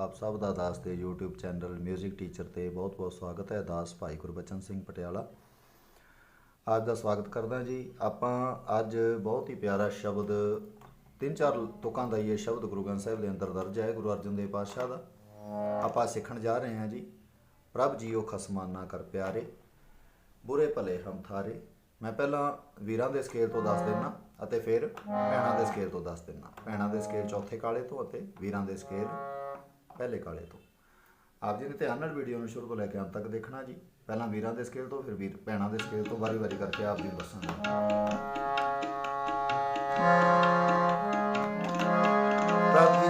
ਆਪ ਸਭ ਦਾ ਦਾਸ ਦੇ YouTube ਚੈਨਲ 뮤직 ਟੀਚਰ ਤੇ ਬਹੁਤ-ਬਹੁਤ ਸਵਾਗਤ ਹੈ ਦਾਸ ਭਾਈ ਗੁਰਬਚਨ ਸਿੰਘ ਪਟਿਆਲਾ। ਆਪ ਦਾ ਸਵਾਗਤ ਕਰਦਾ ਜੀ। ਆਪਾਂ ਅੱਜ ਬਹੁਤ ਹੀ ਪਿਆਰਾ ਸ਼ਬਦ, ਤਿੰਨ ਚਾਰ ਤੁਕਾਂ ਦਾ ਹੀ ਇਹ ਸ਼ਬਦ ਗੁਰੂ ਗ੍ਰੰਥ ਸਾਹਿਬ ਦੇ ਅੰਦਰ ਦਰਜ ਹੈ, ਗੁਰੂ ਅਰਜਨ ਦੇਵ ਪਾਤਸ਼ਾਹ ਦਾ। ਆਪਾਂ ਸਿੱਖਣ ਜਾ ਰਹੇ ਹਾਂ ਜੀ। ਪ੍ਰਭ ਜੀਓ ਖਸਮਾਨਾ ਕਰ ਪਿਆਰੇ, ਬੁਰੇ ਭਲੇ ਹਮ ਥਾਰੇ। ਮੈਂ ਪਹਿਲਾਂ ਵੀਰਾਂ ਦੇ ਸਕੇਲ ਤੋਂ ਦੱਸ ਦਿੰਨਾ ਅਤੇ ਫਿਰ ਭੈਣਾਂ ਦੇ ਸਕੇਲ ਤੋਂ ਦੱਸ ਦਿੰਨਾ। ਭੈਣਾਂ ਦੇ ਸਕੇਲ ਚੌਥੇ ਕਾਲੇ ਤੋਂ ਅਤੇ ਵੀਰਾਂ ਦੇ ਸਕੇਲ ਪਹਿਲੇ ਕਾਲੇ ਤੋਂ। ਆਪ ਜੀ ਨੇ ਧਿਆਨ ਨਾਲ ਵੀਡੀਓ ਨੂੰ ਸ਼ੁਰੂ ਤੋਂ ਲੈ ਕੇ ਅੰਤ ਤੱਕ ਦੇਖਣਾ ਜੀ। ਪਹਿਲਾਂ ਵੀਰਾਂ ਦੇ ਸਕੇਲ ਤੋਂ, ਫਿਰ ਵੀਰ, ਭੈਣਾਂ ਦੇ ਸਕੇਲ ਤੋਂ, ਵਾਰੀ-ਵਾਰੀ ਕਰਕੇ ਆਪ ਜੀ ਨੂੰ ਦੱਸਾਂਗਾ ਪ੍ਰਭ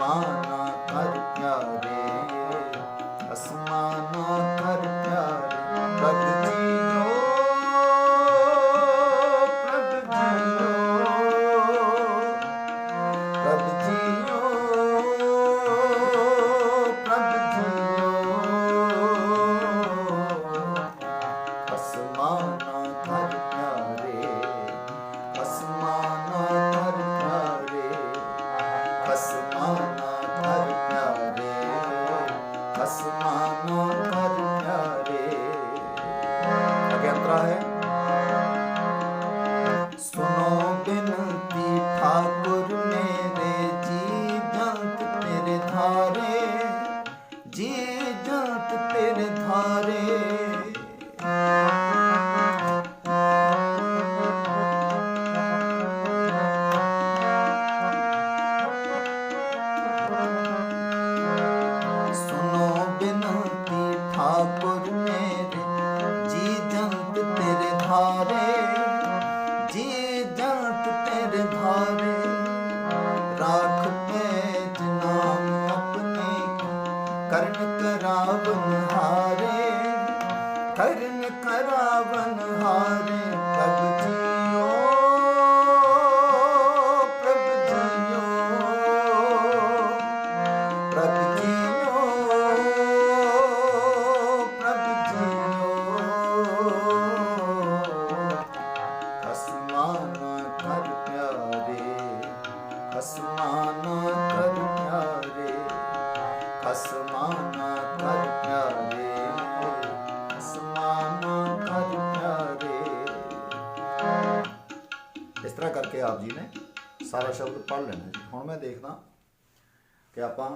ਅਸਮਾਨਾ ਕਰ ਪਿਆਰੇ ਅਸਮਾਨਾ ਕਰ Dean. ਆਪ ਜੀ ਨੇ, ਸਾਰਾ ਸ਼ਬਦ ਪੜ੍ਹ ਲੈਣਾ ਜੀ। ਹੁਣ ਮੈਂ ਦੇਖਦਾ ਕਿ ਆਪਾਂ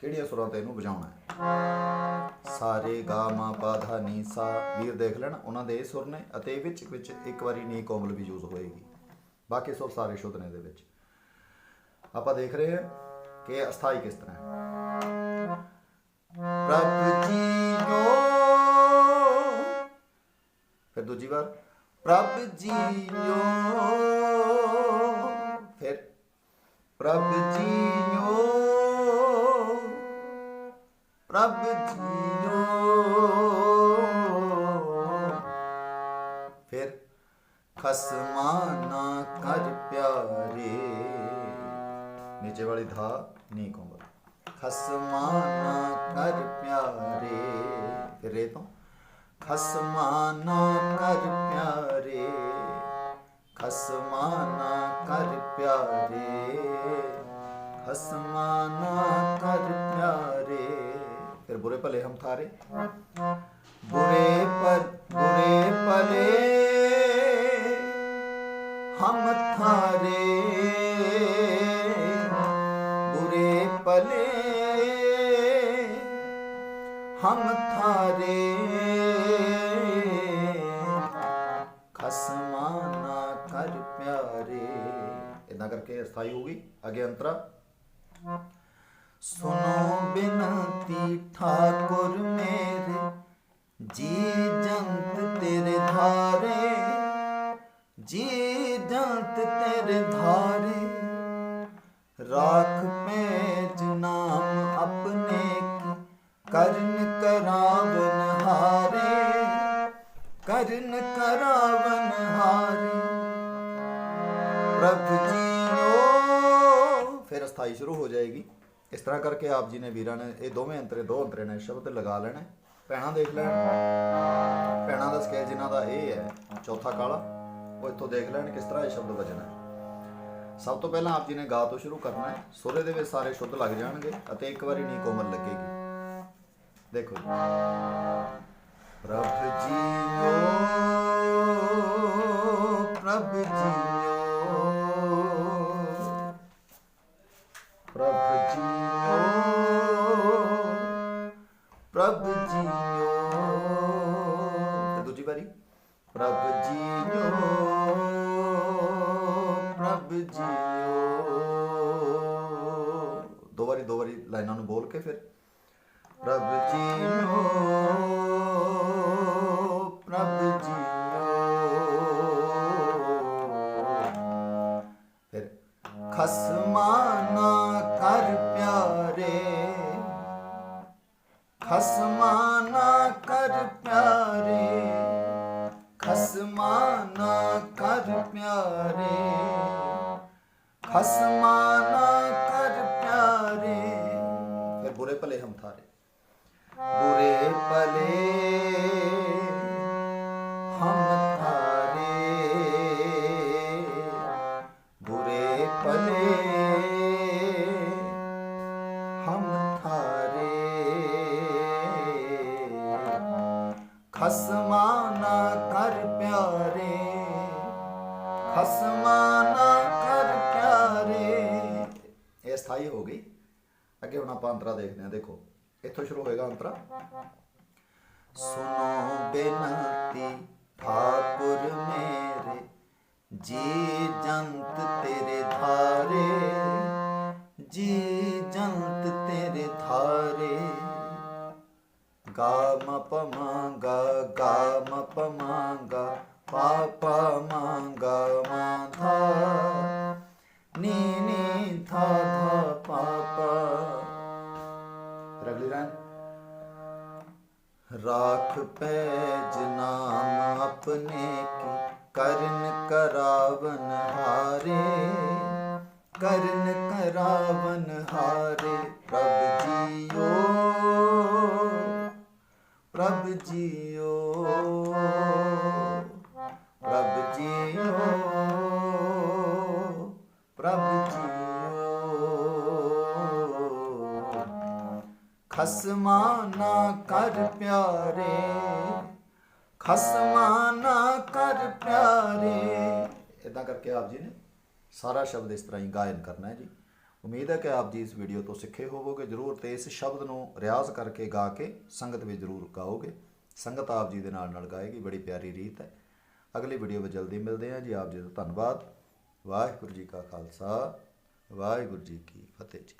ਕਿਹੜੀਆਂ ਸੁਰਾਂ ਤੇ ਇਹਨੂੰ ਵਜਾਉਣਾ ਹੈ। ਸਾਰੇ ਗਾ ਮਾ ਪਾ ਧਾ ਨੀ ਸਾ। ਵੀਰ ਦੇਖ ਲੈਣ, ਉਹਨਾਂ ਦੇ ਇਹ ਸੁਰ ਨੇ ਅਤੇ ਵਿੱਚ ਵਿੱਚ ਇੱਕ ਵਾਰੀ ਨੀ ਕੋਮਲ ਵੀ ਯੂਜ਼ ਹੋਏਗੀ। ਬਾਕੀ ਸੁਰ ਸਾਰੇ ਸ਼ੁੱਧ ਨੇ ਦੇ ਵਿੱਚ। ਆਪਾਂ ਦੇਖ ਰਹੇ ਹਾਂ ਕਿ ਅਸਥਾਈ ਕਿਸ ਤਰ੍ਹਾਂ ਹੈ। ਪ੍ਰਭ ਜੀਓ ਫਿਰ ਦੂਜੀ ਵਾਰ। ਪ੍ਰਭ ਜੀਓ, ਫਿਰ ਪ੍ਰਭ ਜੀਓ ਪ੍ਰਭ ਜੀਓ, ਫਿਰ ਖਸਮਾਨਾ ਕਰ ਪਿਆਰੇ। ਨੀਚੇ ਵਾਲੀ ਧਾ ਨੀ ਕੋਮਲ ਖਸਮਾਨਾ ਕਰ ਪਿਆਰੇ। ਫਿਰ ਰੇ ਤੋਂ ਖਸਮਾਨਾ ਕਰ ਪਿਆਰੇ, ਖਸਮਾਨਾ ਕਰ ਪਿਆਰੇ, ਖਸਮਾਨਾ ਕਰ ਪਿਆਰੇ। ਫਿਰ ਬੁਰੇ ਭਲੇ ਹਮ ਥਾਰੇ ਬੁਰੇ ਪਰ, ਬੁਰੇ ਪਲੇ ਹਮ ਥਾਰੇ ਬੁਰੇ ਪਲੇ ਹਮ ਥਾਰੇ ਹੋਊਗੀ ਅੱਗੇ ਅੰਤਰਾ। ਸੁਨੋ ਬਿਨਤੀ ਠਾਕੁਰ ਮੇਰੇ, ਜੀ ਜੰਤ ਤੇਰੇ ਧਾਰੇ, ਜੀ ਜੰਤ ਤੇਰੇ ਧਾਰੇ। ਰਾਖ ਪੈਜ ਨਾਮ ਆਪਣੇ ਕੀ, ਕਰਨ ਕਰਾਵਨ ਹਾਰੇ, ਕਰਨ ਕਰਾਵਨ ਹਾਰੇ। ਪ੍ਰਭ ਜੀਓ ਸ਼ੁਰੂ ਹੋ ਜਾਏਗੀ। ਇਸ ਤਰ੍ਹਾਂ ਕਰਕੇ ਆਪ ਜੀ ਨੇ ਵੀਰਾਂ ਨੇ ਇਹ ਦੋਵੇਂ ਅੰਤਰੇ, ਦੋ ਅੰਤਰੇ ਨੇ ਸ਼ਬਦ ਲਗਾ ਲੈਣੇ। ਪੈਣਾ ਦੇਖ ਲੈਣ। ਪੈਣਾ ਦਾ ਸਕੇਲ ਜਿਨ੍ਹਾਂ ਦਾ ਇਹ ਹੈ, ਚੌਥਾ ਕਾਲਾ, ਉਹ ਇੱਥੋਂ ਦੇਖ ਲੈਣ ਕਿਸ ਤਰ੍ਹਾਂ ਇਹ ਸ਼ਬਦ ਵਜਣਾ ਹੈ। ਸਭ ਤੋਂ ਪਹਿਲਾਂ ਆਪ ਜੀ ਨੇ ਗਾ ਤੋਂ ਸ਼ੁਰੂ ਕਰਨਾ ਹੈ। ਸੁਰੇ ਦੇ ਵਿੱਚ ਸਾਰੇ ਸ਼ੁੱਧ ਲੱਗ ਜਾਣਗੇ ਅਤੇ ਇੱਕ ਵਾਰੀ ਨੀ ਕੋਮਲ ਲੱਗੇਗੀ। ਦੇਖੋ ਜੀ। ਜੀਓ, ਪ੍ਰਭ ਜੀਓ। ਜੀਓ। ਦੋ ਵਾਰੀ ਦੋ ਵਾਰੀ ਲਾਈਨਾਂ ਨੂੰ ਬੋਲ ਕੇ ਫਿਰ। ਪ੍ਰਭ ਜੀਓ ਪ੍ਰਭ ਜੀਓ। ਫਿਰ ਖਸਮਾ ਕਰ ਪਿਆਰੇ। ਖਸਮਾ ਨਾ ਕਰ ਪਿਆਰੇ। ਖਸਮਾ ਕਰ ਪਿਆਰੇ। ਖਸਮਾ ਨਾ ਕਰ ਪਿਆਰੇ। ਫਿਰ ਬੁਰੇ ਭਲੇ ਹਮ ਥਾਰੇ। ਬੁਰੇ ਭਲੇ ਹਮ ਥਾਰੇ। ਬੁਰੇ ਭਲੇ ਹਮ ਥਾਰੇ। ਖਸਮਾਨਾ ਕਰ ਪਿਆਰੇ। ਖਸਮਾ ਇਹ ਹੋ ਗਈ। ਅੱਗੇ ਹੁਣ ਆਪਾਂ ਅੰਤਰਾ ਦੇਖਦੇ ਹਾਂ, ਦੇਖੋ। ਇੱਥੋਂ ਸ਼ੁਰੂ ਹੋਏਗਾ ਅੰਤਰਾ। ਸੁਨੋ ਬੇਨਤੀ, ਠਾਕੁਰ ਮੇਰੇ, ਜੀ ਜੰਤ ਤੇਰੇ ਧਾਰੇ, ਜੀ ਜੰਤ ਤੇਰੇ ਧਾਰੇ। ਗਾ ਮ ਪ ਮ ਗ ਗਾ ਰਾਖ ਪੈਜ ਨਾਮ ਆਪਣੇ ਕੀ? ਕਰਨ ਕਰਾਵਨ ਹਾਰੇ, ਕਰਨ ਕਰਾਵਨ ਹਾਰੇ ਪ੍ਰਭ ਜੀਓ ਪ੍ਰਭ ਜੀਓ ਪ੍ਰਭ ਜੀਓ, ਪ੍ਰਭ ਖਸਮਾ ਨਾ ਕਰ ਪਿਆਰੇ ਖਸਮਾ ਨਾ ਕਰ ਪਿਆਰੇ। ਇਦਾਂ ਕਰਕੇ ਆਪ ਜੀ ਨੇ ਸਾਰਾ ਸ਼ਬਦ ਇਸ ਤਰ੍ਹਾਂ ਹੀ ਗਾਇਨ ਕਰਨਾ ਹੈ ਜੀ। ਉਮੀਦ ਹੈ ਕਿ ਆਪ ਜੀ ਇਸ ਵੀਡੀਓ ਤੋਂ ਸਿੱਖੇ ਹੋਵੋਗੇ। ਜਰੂਰ ਤੇ ਇਸ ਸ਼ਬਦ ਨੂੰ ਰਿਆਜ਼ ਕਰਕੇ ਗਾ ਕੇ ਸੰਗਤ ਵਿੱਚ ਜਰੂਰ ਗਾਓਗੇ। ਸੰਗਤ ਆਪ ਜੀ ਦੇ ਨਾਲ ਨਾਲ ਗਾਏਗੀ, ਬੜੀ ਪਿਆਰੀ ਰੀਤ ਹੈ। ਅਗਲੀ ਵੀਡੀਓ ਵਿੱਚ ਜਲਦੀ ਮਿਲਦੇ ਹਾਂ ਜੀ। ਆਪ ਜੀ ਦਾ ਧੰਨਵਾਦ। ਵਾਹਿਗੁਰੂ ਜੀ ਕਾ ਖਾਲਸਾ, ਵਾਹਿਗੁਰੂ ਜੀ ਕੀ ਫਤਿਹ ਜੀ।